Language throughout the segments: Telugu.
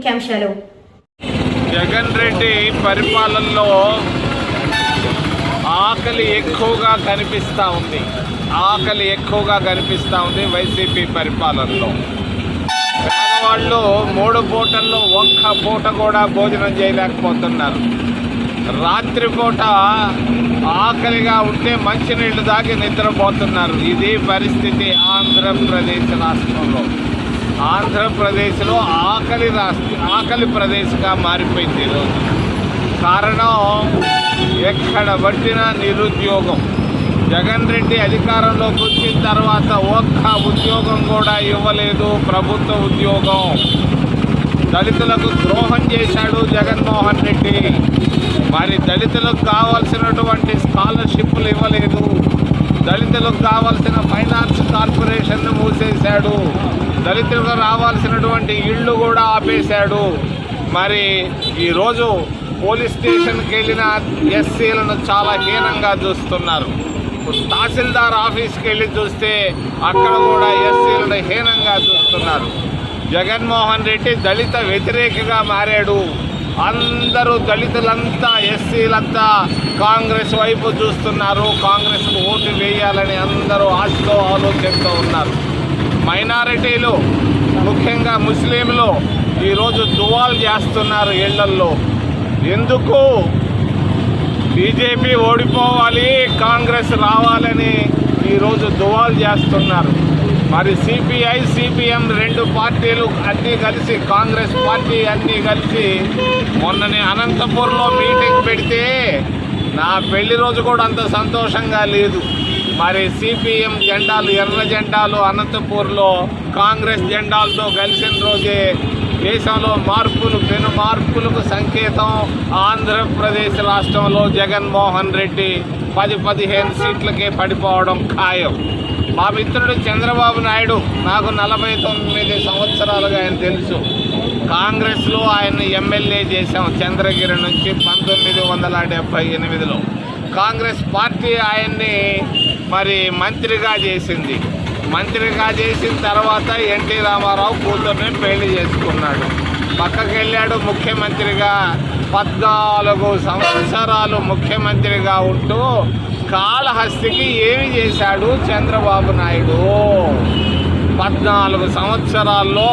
ముఖ్యాంశాలు. జగన్ రెడ్డి పరిపాలనలో ఆకలి ఎక్కువగా కనిపిస్తూ ఉంది. ఆకలి ఎక్కువగా కనిపిస్తూ ఉంది వైసీపీ పరిపాలనలో. పేదవాళ్ళు మూడు పూటల్లో ఒక్క పూట కూడా భోజనం చేయలేకపోతున్నారు. రాత్రిపూట ఆకలిగా ఉంటే మంచినీళ్ళు దాగి నిద్రపోతున్నారు. ఇది పరిస్థితి ఆంధ్రప్రదేశ్ రాష్ట్రంలో. ఆంధ్రప్రదేశ్లో ఆకలి రాష్ట్ర ఆకలి ప్రదేశ్గా మారిపోయింది ఈరోజు కారణం ఎక్కడ పట్టినా నిరుద్యోగం. జగన్ రెడ్డి అధికారంలోకి వచ్చిన తర్వాత ఒక్క ఉద్యోగం కూడా ఇవ్వలేదు ప్రభుత్వ ఉద్యోగం. దళితులకు ద్రోహం చేశాడు జగన్మోహన్ రెడ్డి. మరి దళితులకు కావాల్సినటువంటి స్కాలర్షిప్లు ఇవ్వలేదు. దళితులకు కావాల్సిన ఫైనాన్స్ కార్పొరేషన్ను మూసేశాడు. దళితులకు రావాల్సినటువంటి ఇళ్ళు కూడా ఆపేశాడు. మరి ఈరోజు పోలీస్ స్టేషన్కి వెళ్ళిన ఎస్సీలను చాలా హీనంగా చూస్తున్నారు. తహసీల్దార్ ఆఫీస్కి వెళ్ళి చూస్తే అక్కడ కూడా ఎస్సీలను హీనంగా చూస్తున్నారు. జగన్మోహన్ రెడ్డి దళిత వ్యతిరేకగా మారాడు. అందరూ దళితులంతా ఎస్సీలంతా కాంగ్రెస్ వైపు చూస్తున్నారు. కాంగ్రెస్కు ఓటు వేయాలని అందరూ ఆశతో ఆలోచనతో ఉన్నారు. మైనారిటీలు ముఖ్యంగా ముస్లింలు ఈరోజు దువాలు చేస్తున్నారు ఇళ్ళల్లో. ఎందుకు? బీజేపీ ఓడిపోవాలి కాంగ్రెస్ రావాలని ఈరోజు దువాలు చేస్తున్నారు. మరి సిపిఐ సిపిఎం రెండు పార్టీలు అన్నీ కలిసి కాంగ్రెస్ పార్టీ అన్నీ కలిసి మొన్ననే అనంతపూర్లో మీటింగ్ పెడితే నా పెళ్ళి రోజు కూడా అంత సంతోషంగా లేదు. మరి సిపిఎం జెండాలు ఎర్ర జెండాలు అనంతపూర్లో కాంగ్రెస్ జెండాలతో కలిసిన రోజే దేశంలో మార్పులు పెను మార్పులకు సంకేతం ఆంధ్రప్రదేశ్ రాష్ట్రంలో జగన్మోహన్ రెడ్డి పది పదిహేను సీట్లకే పడిపోవడం ఖాయం. మా మిత్రుడు చంద్రబాబు నాయుడు నాకు నలభై తొమ్మిది సంవత్సరాలుగా ఆయన తెలుసు. కాంగ్రెస్లో ఆయన ఎమ్మెల్యే చేశాం చంద్రగిరి నుంచి పంతొమ్మిది వందల డెబ్భై ఎనిమిదిలో. కాంగ్రెస్ పార్టీ ఆయన్ని మరి మంత్రిగా చేసింది. మంత్రిగా చేసిన తర్వాత ఎన్టీ రామారావు కూతుర్ని పెళ్ళి చేసుకున్నాడు. పక్కకి వెళ్ళాడు ముఖ్యమంత్రిగా. పద్నాలుగు సంవత్సరాలు ముఖ్యమంత్రిగా ఉంటూ కాళహస్తికి ఏమి చేశాడు చంద్రబాబు నాయుడు? పద్నాలుగు సంవత్సరాల్లో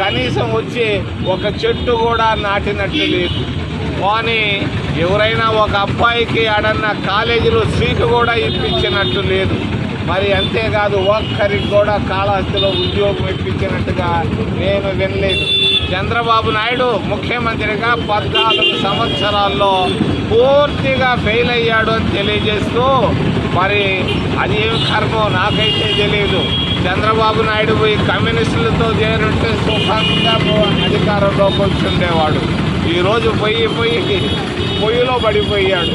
కనీసం వచ్చి ఒక చెట్టు కూడా నాటినట్టు లేదు. కానీ ఎవరైనా ఒక అబ్బాయికి ఆడన్న కాలేజీలో సీటు కూడా ఇప్పించినట్టు లేదు. మరి అంతేకాదు ఒక్కరికి కూడా కాళహస్తిలో ఉద్యోగం ఇప్పించినట్టుగా నేను వినలేదు. చంద్రబాబు నాయుడు ముఖ్యమంత్రిగా పద్నాలుగు సంవత్సరాల్లో పూర్తిగా ఫెయిల్ అయ్యాడు అని తెలియజేస్తూ మరి అది ఏమి కర్మో నాకైతే తెలియదు. చంద్రబాబు నాయుడు పోయి కమ్యూనిస్టులతో చేరుంటే సుఖంగా అధికారంలోకి వచ్చుండేవాడు ఈరోజు పొయ్యి పొయ్యి పొయ్యిలో పడిపోయాడు.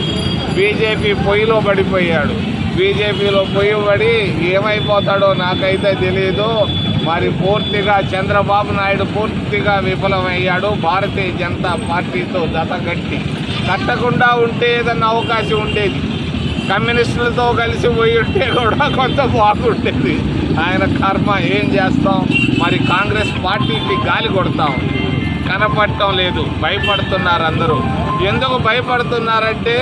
బీజేపీ పొయ్యిలో పడిపోయాడు. బీజేపీలో పొయ్యి పడి ఏమైపోతాడో నాకైతే తెలియదు మరి పూర్తిగా చంద్రబాబు నాయుడు పూర్తిగా విఫలమయ్యాడు. భారతీయ జనతా పార్టీతో జతగట్టి కట్టకుండా ఉంటే ఏదన్నా అవకాశం ఉండేది. కమ్యూనిస్టులతో కలిసి పోయి ఉంటే కూడా కొంత బాగుండేది. ఆయన కర్మ ఏం చేస్తాం? మరి కాంగ్రెస్ పార్టీకి గాలి కొడతాం. కనపడటం లేదు. భయపడుతున్నారు అందరూ ఎందుకు భయపడుతున్నారంటే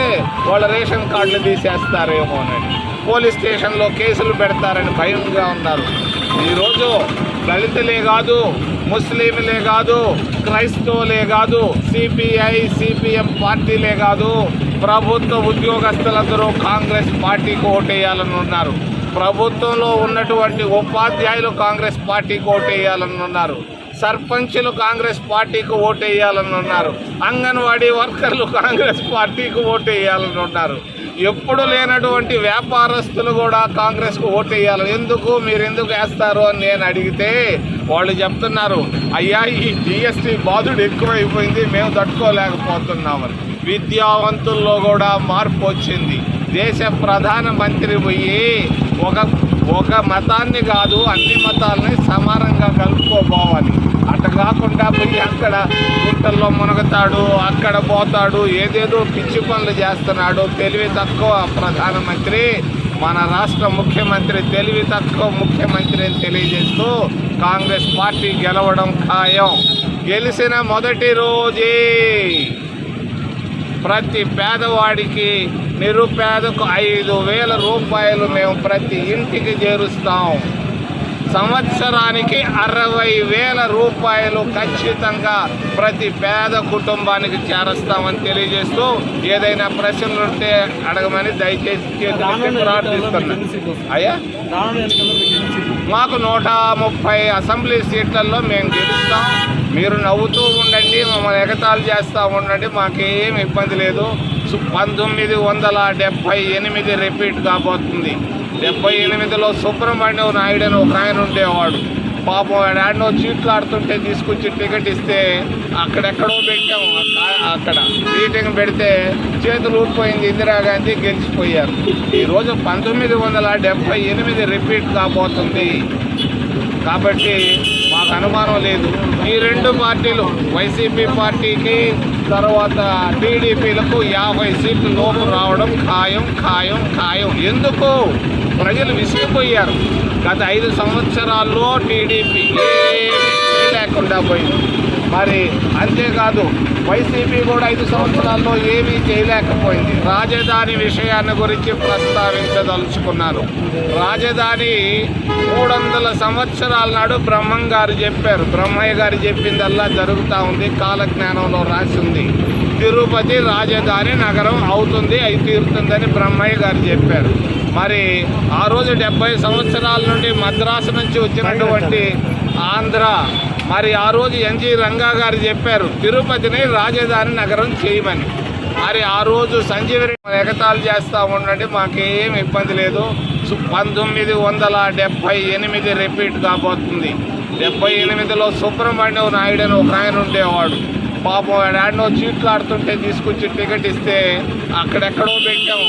వాళ్ళ రేషన్ కార్డులు తీసేస్తారేమోనని పోలీస్ స్టేషన్లో కేసులు పెడతారని భయంగా ఉన్నారు. ఈరోజు దళితులే కాదు ముస్లింలే కాదు క్రైస్తవులే కాదు సిపిఐ సిపిఎం పార్టీలే కాదు ప్రభుత్వ ఉద్యోగస్తులందరూ కాంగ్రెస్ పార్టీకి ఓటేయాలని ఉన్నారు. ప్రభుత్వంలో ఉన్నటువంటి ఉపాధ్యాయులు కాంగ్రెస్ పార్టీకి ఓటేయాలని ఉన్నారు. సర్పంచులు కాంగ్రెస్ పార్టీకి ఓటేయాలని ఉన్నారు. అంగన్వాడీ వర్కర్లు కాంగ్రెస్ పార్టీకి ఓటేయాలని ఉన్నారు. ఎప్పుడు లేనటువంటి వ్యాపారస్తులు కూడా కాంగ్రెస్కు ఓటేయాలి. ఎందుకు? మీరు ఎందుకు వేస్తారు అని నేను అడిగితే వాళ్ళు చెప్తున్నారు అయ్యా ఈ జిఎస్టీ బాధుడు ఎక్కువైపోయింది మేము తట్టుకోలేకపోతున్నామని. విద్యావంతుల్లో కూడా మార్పు వచ్చింది. దేశ ప్రధాన మంత్రి పోయి ఒక ఒక మతాన్ని కాదు అన్ని మతాలని సమానంగా కలుపుకోబోవాలి. అట్ట కాకుండా పోయి అక్కడ గుంటల్లో మునగతాడు అక్కడ పోతాడు ఏదేదో పిచ్చి పనులు చేస్తున్నాడు. తెలివి తక్కువ ప్రధానమంత్రి. మన రాష్ట్ర ముఖ్యమంత్రి తెలివి తక్కువ ముఖ్యమంత్రి అని తెలియజేస్తూ కాంగ్రెస్ పార్టీ గెలవడం ఖాయం. గెలిచిన మొదటి రోజే ప్రతి పేదవాడికి నిరుపేదకు ఐదు వేల రూపాయలు మేము ప్రతి ఇంటికి చేరుస్తాం. సంవత్సరానికి అరవై వేల రూపాయలు ఖచ్చితంగా ప్రతి పేద కుటుంబానికి చేరస్తామని తెలియజేస్తూ ఏదైనా ప్రశ్నలు ఉంటే అడగమని దయచేసి చేతులెత్తి ప్రార్థిస్తున్నాను అయ్యా? మీకు నూట ముప్పై అసెంబ్లీ సీట్లలో మేము గెలుస్తాం. మీరు నవ్వుతూ ఉండండి మమ్మల్ని ఎగతాళి చేస్తూ ఉండండి మాకేం ఇబ్బంది లేదు. పంతొమ్మిది వందల డెబ్భై ఎనిమిది రిపీట్ కాబోతుంది. డెబ్బై ఎనిమిదిలో సుబ్రహ్మణ్యం నాయుడు అని ఒక ఆయన ఉండేవాడు. పాపం ఆడనో చీట్లు ఆడుతుంటే తీసుకొచ్చి టికెట్ ఇస్తే అక్కడెక్కడో పెట్టాము అక్కడ మీటింగ్ పెడితే చేతులు ఊడిపోయింది ఇందిరాగాంధీ గెలిచిపోయారు. ఈరోజు పంతొమ్మిది వందల డెబ్బై ఎనిమిది రిపీట్ కాబోతుంది. కాబట్టి మాకు అనుమానం లేదు. ఈ రెండు పార్టీలు వైసీపీ పార్టీకి తర్వాత టీడీపీలకు యాభై సీట్లు లోపు రావడం ఖాయం ఖాయం ఖాయం. ఎందుకు? ప్రజలు విసిగిపోయారు. గత ఐదు సంవత్సరాల్లో టీడీపీ ఏమీ లేకుండా పోయింది. మరి అంతేకాదు వైసీపీ కూడా ఐదు సంవత్సరాల్లో ఏమీ చేయలేకపోయింది. రాజధాని విషయాన్ని గురించి ప్రస్తావించదలుచుకున్నాను రాజధాని మూడు వందల సంవత్సరాల నాడు బ్రహ్మం గారు చెప్పారు. బ్రహ్మయ్య గారు చెప్పిందల్లా జరుగుతూ ఉంది కాలజ్ఞానంలో రాసి ఉంది తిరుపతి రాజధాని నగరం అవుతుంది అయి తీరుతుందని బ్రహ్మయ్య గారు చెప్పారు. మరి ఆ రోజు డెబ్బై సంవత్సరాల నుండి మద్రాసు నుంచి వచ్చినటువంటి ఆంధ్ర మరి ఆ రోజు ఎన్జి రంగా గారు చెప్పారు తిరుపతిని రాజధాని నగరం చేయమని. మరి ఆ రోజు సంజీవ ఎగతాలు ఎగతాళి చేస్తూ ఉండండి మాకేం ఇబ్బంది లేదు. పంతొమ్మిది వందల డెబ్భై ఎనిమిది రిపీట్ కాబోతుంది. డెబ్బై ఎనిమిదిలో సుబ్రహ్మణ్యం నాయుడు అని ఒక ఆయన ఉండేవాడు. పాపం ఆడనో చీట్లు ఆడుతుంటే తీసుకొచ్చి టికెట్ ఇస్తే అక్కడెక్కడో పెట్టాము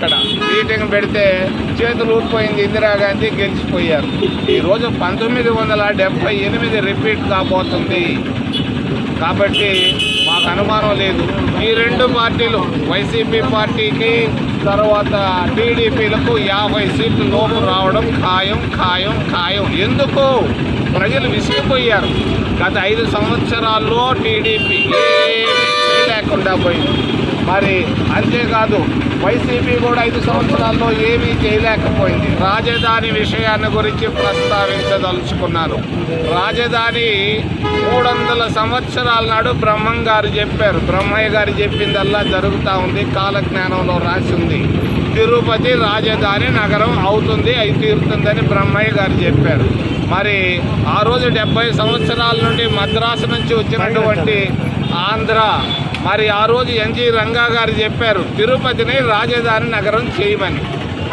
అక్కడ మీటింగ్ పెడితే చేతులు ఊడిపోయింది ఇందిరాగాంధీ గెలిచిపోయారు. ఈరోజు పంతొమ్మిది వందల డెబ్బై ఎనిమిది రిపీట్ కాబోతుంది. కాబట్టి మాకు అనుమానం లేదు. ఈ రెండు పార్టీలు వైసీపీ పార్టీకి తర్వాత టీడీపీలకు యాభై సీట్లు లోపు రావడం ఖాయం ఖాయం ఖాయం. ఎందుకు? ప్రజలు విసిగిపోయారు. గత ఐదు సంవత్సరాల్లో టీడీపీ లేకుండా పోయింది. మరి అంతేకాదు వైసీపీ కూడా ఐదు సంవత్సరాల్లో ఏమీ చేయలేకపోయింది. రాజధాని విషయాన్ని గురించి ప్రస్తావించదలుచుకున్నాను. రాజధాని మూడు వందల సంవత్సరాల నాడు బ్రహ్మం గారు చెప్పారు. బ్రహ్మయ్య గారు చెప్పిందల్లా జరుగుతూ ఉంది కాలజ్ఞానంలో రాసి ఉంది. తిరుపతి రాజధాని నగరం అవుతుంది అయి తీరుతుందని బ్రహ్మయ్య గారు చెప్పారు. మరి ఆ రోజు డెబ్బై సంవత్సరాల నుండి మద్రాసు నుంచి వచ్చినటువంటి ఆంధ్ర మరి ఆ రోజు ఎన్జి రంగా గారు చెప్పారు తిరుపతిని రాజధాని నగరం చేయమని.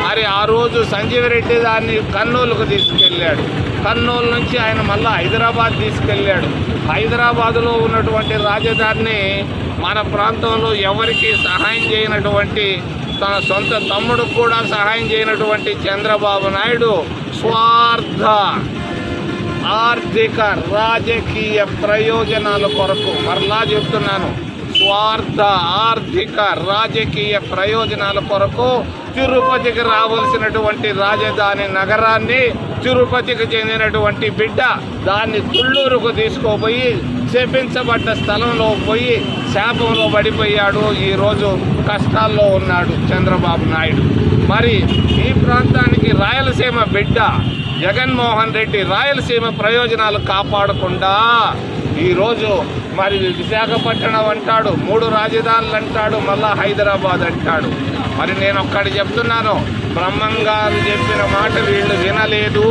మరి ఆ రోజు సంజీవ్ రెడ్డి దాన్ని కర్నూలుకు తీసుకెళ్ళాడు. కర్నూలు నుంచి ఆయన మళ్ళా హైదరాబాద్ తీసుకెళ్ళాడు. హైదరాబాదులో ఉన్నటువంటి రాజధానిని మన ప్రాంతంలో ఎవరికి సహాయం చేయనటువంటి తన సొంత తమ్ముడు కూడా సహాయం చేయనటువంటి చంద్రబాబు నాయుడు స్వార్థ ఆర్థిక రాజకీయ ప్రయోజనాల కొరకు మరలా చెప్తున్నాను. స్వార్థ ఆర్థిక రాజకీయ ప్రయోజనాల కొరకు తిరుపతికి రావాల్సినటువంటి రాజధాని నగరాన్ని తిరుపతికి చెందినటువంటి బిడ్డ దాన్ని తుళ్ళూరుకు తీసుకుపోయి శపించబడ్డ స్థలంలో పోయి శాపంలో పడిపోయాడు. ఈరోజు కష్టాల్లో ఉన్నాడు చంద్రబాబు నాయుడు. మరి ఈ ప్రాంతానికి రాయలసీమ బిడ్డ జగన్మోహన్ రెడ్డి రాయలసీమ ప్రయోజనాలు కాపాడకుండా ఈరోజు మరి విశాఖపట్నం అంటాడు మూడు రాజధానులు అంటాడు మళ్ళా హైదరాబాద్ అంటాడు. మరి నేను ఒక్కటి చెప్తున్నాను బ్రహ్మం గారు చెప్పిన మాట వీళ్ళు వినలేదు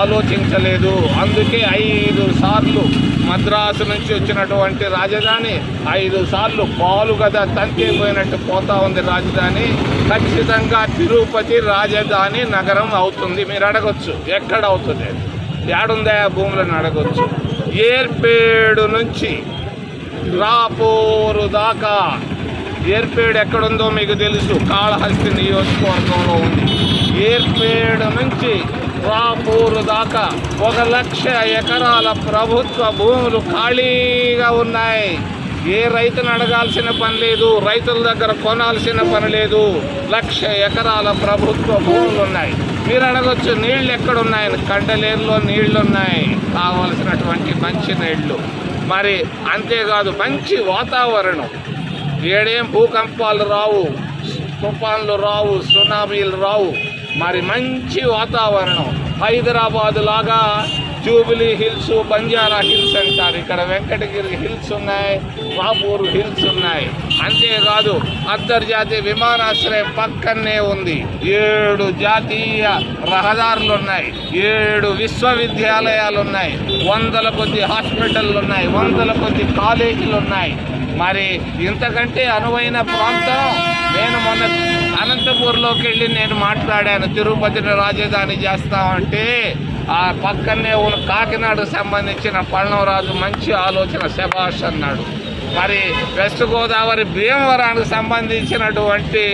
ఆలోచించలేదు. అందుకే ఐదు సార్లు మద్రాసు నుంచి వచ్చినటువంటి రాజధాని ఐదు సార్లు పాలు గద తంతిపోయినట్టు పోతా ఉంది రాజధాని. ఖచ్చితంగా తిరుపతి రాజధాని నగరం అవుతుంది. మీరు అడగొచ్చు ఎక్కడ అవుతుంది? ఏడుందా భూములను అడగచ్చు? ఏర్పేడు నుంచి రాపూరు దాకా. ఏర్పేడు ఎక్కడుందో మీకు తెలుసు. కాళహస్తి నియోజకవర్గంలో ఉంది. ఏర్పేడు నుంచి రాపూరు దాకా ఒక లక్ష ఎకరాల ప్రభుత్వ భూములు ఖాళీగా ఉన్నాయి. ఏ రైతును అడగాల్సిన పని లేదు. రైతుల దగ్గర కొనాల్సిన పని లేదు. లక్ష ఎకరాల ప్రభుత్వ భూములు ఉన్నాయి. మీరు అడగొచ్చు నీళ్ళు ఎక్కడున్నాయని. కండలేరులో నీళ్ళు ఉన్నాయి కావలసినటువంటి మంచి నీళ్ళు. మరి అంతేకాదు మంచి వాతావరణం. ఏడేం భూకంపాలు రావు తుఫాన్లు రావు సునామీలు రావు. మరి మంచి వాతావరణం. హైదరాబాద్ లాగా జూబిలీ హిల్స్ బంజారా హిల్స్ అంటారు. ఇక్కడ వెంకటగిరి హిల్స్ ఉన్నాయి బాపూరు హిల్స్ ఉన్నాయి. అంతేకాదు అంతర్జాతీయ విమానాశ్రయం పక్కనే ఉంది. ఏడు జాతీయ రహదారులు ఉన్నాయి. ఏడు విశ్వవిద్యాలయాలు ఉన్నాయి. వందల కొద్ది హాస్పిటళ్ళు ఉన్నాయి. వందల కొద్ది కాలేజీలు ఉన్నాయి. మరి ఇంతకంటే అనువైన ప్రాంతం? నేను మొన్న అనంతపూర్లోకి వెళ్ళి నేను మాట్లాడాను. తిరుపతిని రాజధాని చేస్తామంటే ఆ పక్కనే ఉన్న కాకినాడకు సంబంధించిన పళ్ళవరాజు మంచి ఆలోచన శభాష్ అన్నాడు. మరి వెస్ట్ గోదావరి భీమవరానికి సంబంధించినటువంటి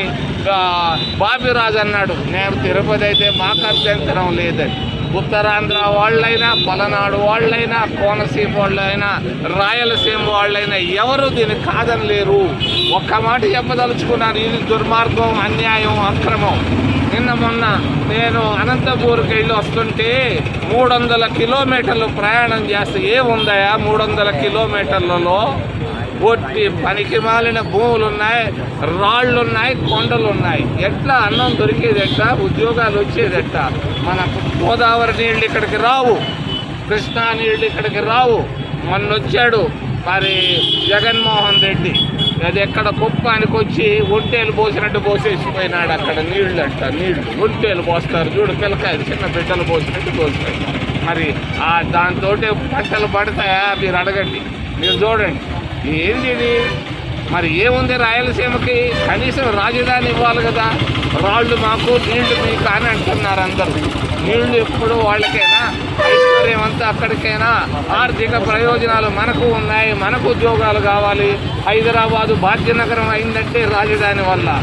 బాబిరాజు అన్నాడు నేను తిరుపతి అయితే మాకు అభ్యంతరం లేదని. ఉత్తరాంధ్ర వాళ్ళైనా పలనాడు వాళ్ళైనా కోనసీమ వాళ్ళైనా రాయలసీమ వాళ్ళైనా ఎవరు దీన్ని కాదనలేరు ఒక్క మాట చెప్పదలుచుకున్నాను ఇది దుర్మార్గం అన్యాయం అక్రమం. నిన్న మొన్న నేను అనంతపూర్కి వెళ్ళి వస్తుంటే మూడు వందల కిలోమీటర్లు ప్రయాణం చేస్తే ఏముందయా మూడు వందల కిలోమీటర్లలో ఒట్టి పనికి మాలిన భూములు ఉన్నాయి రాళ్ళు ఉన్నాయి కొండలు ఉన్నాయి ఎట్లా అన్నం దొరికేది ఉద్యోగాలు వచ్చేది మన గోదావరి నీళ్ళు ఇక్కడికి రావు కృష్ణా నీళ్ళు ఇక్కడికి రావు. మొన్నొచ్చాడు మరి జగన్మోహన్ రెడ్డి. అది ఎక్కడ కుప్పానికి వచ్చి ఒంటేలు పోసినట్టు పోసేసిపోయినాడు అక్కడ నీళ్ళు. అంట నీళ్ళు ఒంటేలు పోస్తారు చూడు పిల్లకాయలు చిన్న బిడ్డలు పోసినట్టు పోసినట్టు మరి ఆ దాంతో పంటలు పడతాయా? మీరు అడగండి. మీరు చూడండి. ఏంది ఇది? మరి ఏముంది రాయలసీమకి? కనీసం రాజధాని ఇవ్వాలి కదా. రాళ్ళు మాకు నీళ్ళు మీకు అని అంటున్నారు అందరూ. నీళ్ళు ఎప్పుడు వాళ్ళకైనా ఐశ్వర్యం అంతా అక్కడికైనా ఆర్థిక ప్రయోజనాలు మనకు ఉన్నాయి మనకు ఉద్యోగాలు కావాలి. హైదరాబాదు భాగ్యనగరం అయిందంటే రాజధాని వల్ల.